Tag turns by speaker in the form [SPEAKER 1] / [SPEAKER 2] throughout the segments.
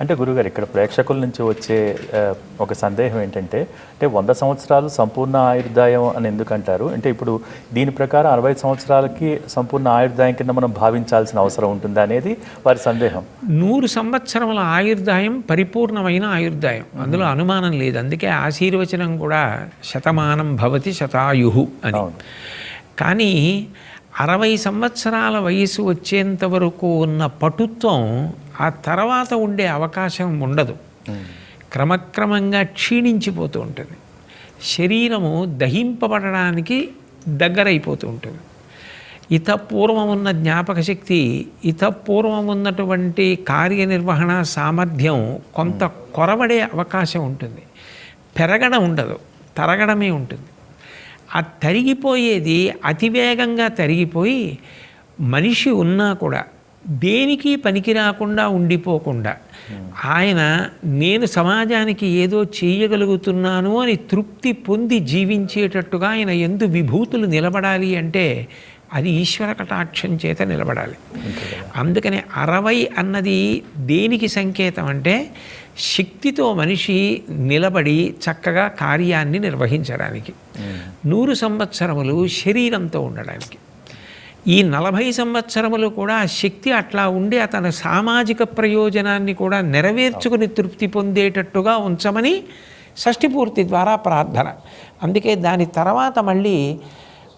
[SPEAKER 1] అంటే గురుగారు ఇక్కడ ప్రేక్షకుల నుంచి వచ్చే ఒక సందేహం ఏంటంటే అంటే వంద సంవత్సరాలు సంపూర్ణ ఆయుర్దాయం అని ఎందుకు అంటారు అంటే ఇప్పుడు దీని ప్రకారం అరవై సంవత్సరాలకి సంపూర్ణ ఆయుర్దాయం కింద మనం భావించాల్సిన అవసరం ఉంటుందా అనేది వారి సందేహం.
[SPEAKER 2] నూరు సంవత్సరముల ఆయుర్దాయం పరిపూర్ణమైన ఆయుర్దాయం. అందులో అనుమానం లేదు. అందుకే ఆశీర్వచనం కూడా శతమానం భవతి శతాయు అని. కానీ అరవై సంవత్సరాల వయసు వచ్చేంత వరకు ఉన్న పటుత్వం ఆ తర్వాత ఉండే అవకాశం ఉండదు. క్రమక్రమంగా క్షీణించిపోతూ ఉంటుంది. శరీరము దహింపబడడానికి దగ్గరైపోతూ ఉంటుంది. ఇత పూర్వం ఉన్న జ్ఞాపక శక్తి ఇత పూర్వం ఉన్నటువంటి కార్యనిర్వహణ సామర్థ్యం కొంత కొరవడే అవకాశం ఉంటుంది. పెరగడం ఉండదు తరగడమే ఉంటుంది. ఆ తరిగిపోయేది అతివేగంగా తరిగిపోయి మనిషి ఉన్నా కూడా దేనికి పనికి రాకుండా ఉండిపోకుండా ఆయన నేను సమాజానికి ఏదో చేయగలుగుతున్నాను అని తృప్తి పొంది జీవించేటట్టుగా ఆయన ఎందు విభూతులు నిలబడాలి అంటే అది ఈశ్వర కటాక్షం చేత నిలబడాలి. అందుకని అరవై అన్నది దేనికి సంకేతం అంటే శక్తితో మనిషి నిలబడి చక్కగా కార్యాన్ని నిర్వహించడానికి. నూరు సంవత్సరములు శరీరంతో ఉండడానికి. ఈ నలభై సంవత్సరములు కూడా ఆ శక్తి అట్లా ఉండి అతని సామాజిక ప్రయోజనాన్ని కూడా నెరవేర్చుకుని తృప్తి పొందేటట్టుగా ఉంచమని షష్ఠిపూర్తి ద్వారా ప్రార్థన. అందుకే దాని తర్వాత మళ్ళీ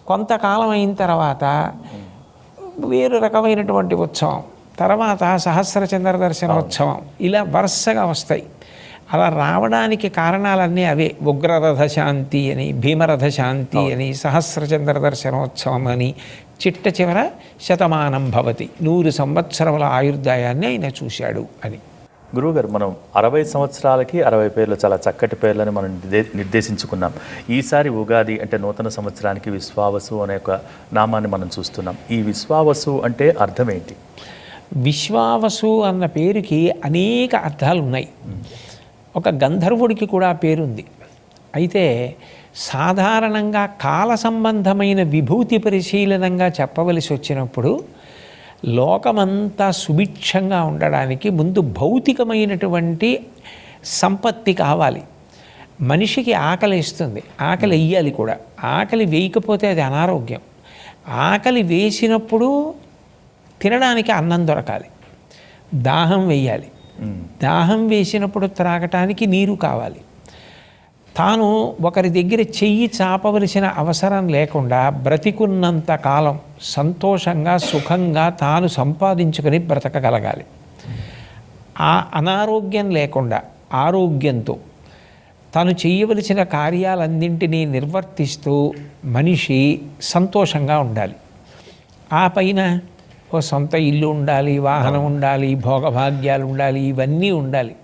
[SPEAKER 2] కొంతకాలం అయిన తర్వాత వేరు రకమైనటువంటి ఉత్సవం. తర్వాత సహస్ర చంద్ర దర్శనోత్సవం. ఇలా వరుసగా వస్తాయి. అలా రావడానికి కారణాలన్నీ అవే. ఉగ్రరథ శాంతి అని భీమరథ శాంతి అని సహస్ర చంద్ర దర్శనోత్సవం అని చిట్ట చివర శతమానం భవతి. నూరు సంవత్సరముల ఆయుర్దాయాన్ని ఆయన చూశాడు అని.
[SPEAKER 1] గురువుగారు మనం అరవై సంవత్సరాలకి అరవై పేర్లు చాలా చక్కటి పేర్లని మనం నిర్దే- నిర్దేశించుకున్నాం. ఈసారి ఉగాది అంటే నూతన సంవత్సరానికి విశ్వావసు అనే ఒక నామాన్ని మనం చూస్తున్నాం. ఈ విశ్వావసు అంటే అర్థం ఏంటి?
[SPEAKER 2] విశ్వావసు అన్న పేరుకి అనేక అర్థాలు ఉన్నాయి ఒక గంధర్వుడికి కూడా పేరుంది. అయితే సాధారణంగా కాల సంబంధమైన విభూతి పరిశీలనంగా చెప్పవలసి వచ్చినప్పుడు లోకమంతా సుభిక్షంగా ఉండడానికి ముందు భౌతికమైనటువంటి సంపత్తి కావాలి. మనిషికి ఆకలి ఇస్తుంది ఆకలి వెయ్యాలి కూడా. ఆకలి వేయకపోతే అది అనారోగ్యం. ఆకలి వేసినప్పుడు తినడానికి అన్నం దొరకాలి. దాహం వేయాలి. దాహం వేసినప్పుడు త్రాగటానికి నీరు కావాలి. తాను ఒకరి దగ్గర చెయ్యి చాపవలసిన అవసరం లేకుండా బ్రతికున్నంత కాలం సంతోషంగా సుఖంగా తాను సంపాదించుకొని బ్రతకగలగాలి. ఆ అనారోగ్యం లేకుండా ఆరోగ్యంతో తను చేయవలసిన కార్యాలన్నింటినీ నిర్వర్తిస్తూ మనిషి సంతోషంగా ఉండాలి. ఆ పైన ఓ సొంత ఇల్లు ఉండాలి వాహనం ఉండాలి భోగభాగ్యాలు ఉండాలి ఇవన్నీ ఉండాలి.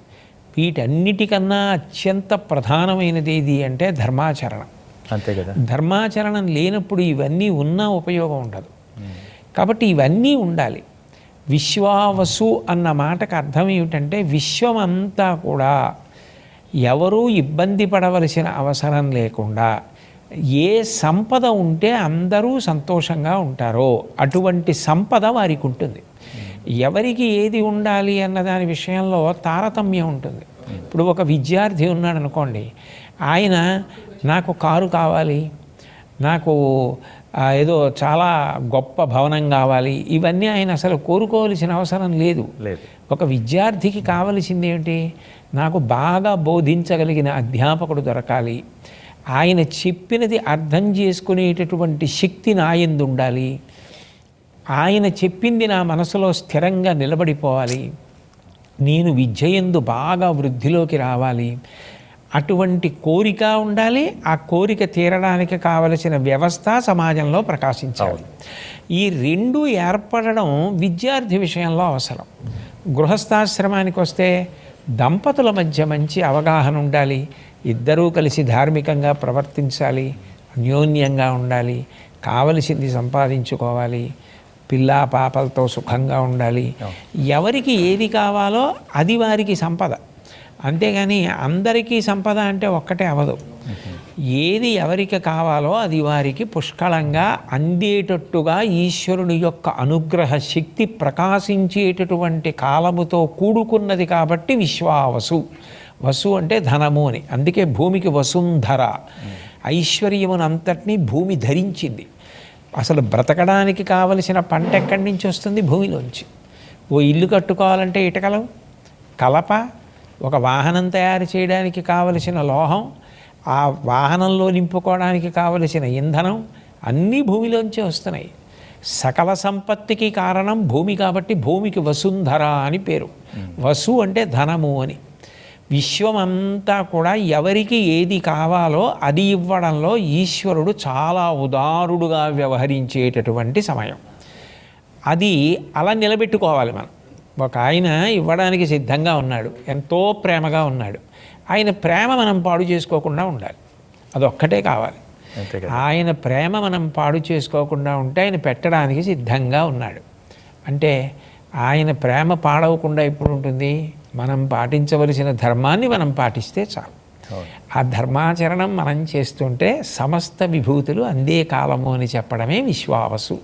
[SPEAKER 2] వీటన్నిటికన్నా అత్యంత ప్రధానమైనది ఏది అంటే ధర్మాచరణం.
[SPEAKER 1] అంతే కదా.
[SPEAKER 2] ధర్మాచరణం లేనప్పుడు ఇవన్నీ ఉన్నా ఉపయోగం ఉండదు. కాబట్టి ఇవన్నీ ఉండాలి. విశ్వావసు అన్న మాటకు అర్థం ఏమిటంటే విశ్వం అంతా కూడా ఎవరూ ఇబ్బంది పడవలసిన అవసరం లేకుండా ఏ సంపద ఉంటే అందరూ సంతోషంగా ఉంటారో అటువంటి సంపద వారికి ఉంటుంది. ఎవరికి ఏది ఉండాలి అన్న దాని విషయంలో తారతమ్యం ఉంటుంది. ఇప్పుడు ఒక విద్యార్థి ఉన్నాడు అనుకోండి ఆయన నాకు కారు కావాలి నాకు ఏదో చాలా గొప్ప భవనం కావాలి ఇవన్నీ ఆయన అసలు కోరుకోవలసిన అవసరం లేదు.
[SPEAKER 1] లేదు.
[SPEAKER 2] ఒక విద్యార్థికి కావలసింది ఏమిటి నాకు బాగా బోధించగలిగిన అధ్యాపకుడు దొరకాలి. ఆయన చెప్పినది అర్థం చేసుకునేటటువంటి శక్తి నా యందు ఉండాలి. ఆయన చెప్పింది నా మనసులో స్థిరంగా నిలబడిపోవాలి. నేను విద్యయందు బాగా వృద్ధిలోకి రావాలి. అటువంటి కోరిక ఉండాలి. ఆ కోరిక తీరడానికి కావలసిన వ్యవస్థ సమాజంలో ప్రకాశించాలి. ఈ రెండు ఏర్పడడం విద్యార్థి విషయంలో అవసరం. గృహస్థాశ్రమానికి వస్తే దంపతుల మధ్య మంచి అవగాహన ఉండాలి. ఇద్దరూ కలిసి ధార్మికంగా ప్రవర్తించాలి. అన్యోన్యంగా ఉండాలి. కావలసింది సంపాదించుకోవాలి. పిల్ల పాపలతో సుఖంగా ఉండాలి. ఎవరికి ఏది కావాలో అది వారికి సంపద. అంతేగాని అందరికీ సంపద అంటే ఒక్కటే అవదు ఏది ఎవరికి కావాలో అది వారికి పుష్కలంగా అందేటట్టుగా ఈశ్వరుని యొక్క అనుగ్రహ శక్తి ప్రకాశించేటటువంటి కాలముతో కూడుకున్నది కాబట్టి విశ్వావసు. వసు అంటే ధనము అని. అందుకే భూమికి వసుంధర. ఐశ్వర్యమునంతటినీ భూమి ధరించింది. అసలు బ్రతకడానికి కావలసిన పంట ఎక్కడి నుంచి వస్తుంది? భూమిలోంచి. ఓ ఇల్లు కట్టుకోవాలంటే ఇటకలు? కలప? ఒక వాహనం తయారు చేయడానికి కావలసిన లోహం ఆ వాహనంలో నింపుకోవడానికి కావలసిన ఇంధనం అన్నీ భూమిలోంచే వస్తున్నాయి. సకల సంపత్తికి కారణం భూమి కాబట్టి భూమికి వసుంధర అని పేరు. వసు అంటే ధనము అని. విశ్వమంతా కూడా ఎవరికి ఏది కావాలో అది ఇవ్వడంలో ఈశ్వరుడు చాలా ఉదారుడుగా వ్యవహరించేటటువంటి సమయం. అది అలా నిలబెట్టుకోవాలి మనం. ఒక ఆయన ఇవ్వడానికి సిద్ధంగా ఉన్నాడు. ఎంతో ప్రేమగా ఉన్నాడు. ఆయన ప్రేమ మనం పాడు చేసుకోకుండా ఉండాలి. అదొక్కటే కావాలి. ఆయన ప్రేమ మనం పాడు చేసుకోకుండా ఉంటే ఆయన పెట్టడానికి సిద్ధంగా ఉన్నాడు. అంటే ఆయన ప్రేమ పాడవకుండా ఎప్పుడు ఉంటుంది? మనం పాటించవలసిన ధర్మాన్ని మనం పాటిస్తే చాలు. ఆ ధర్మాచరణం మనం చేస్తుంటే సమస్త విభూతులు అందే కాలము అని చెప్పడమే విశ్వావసు.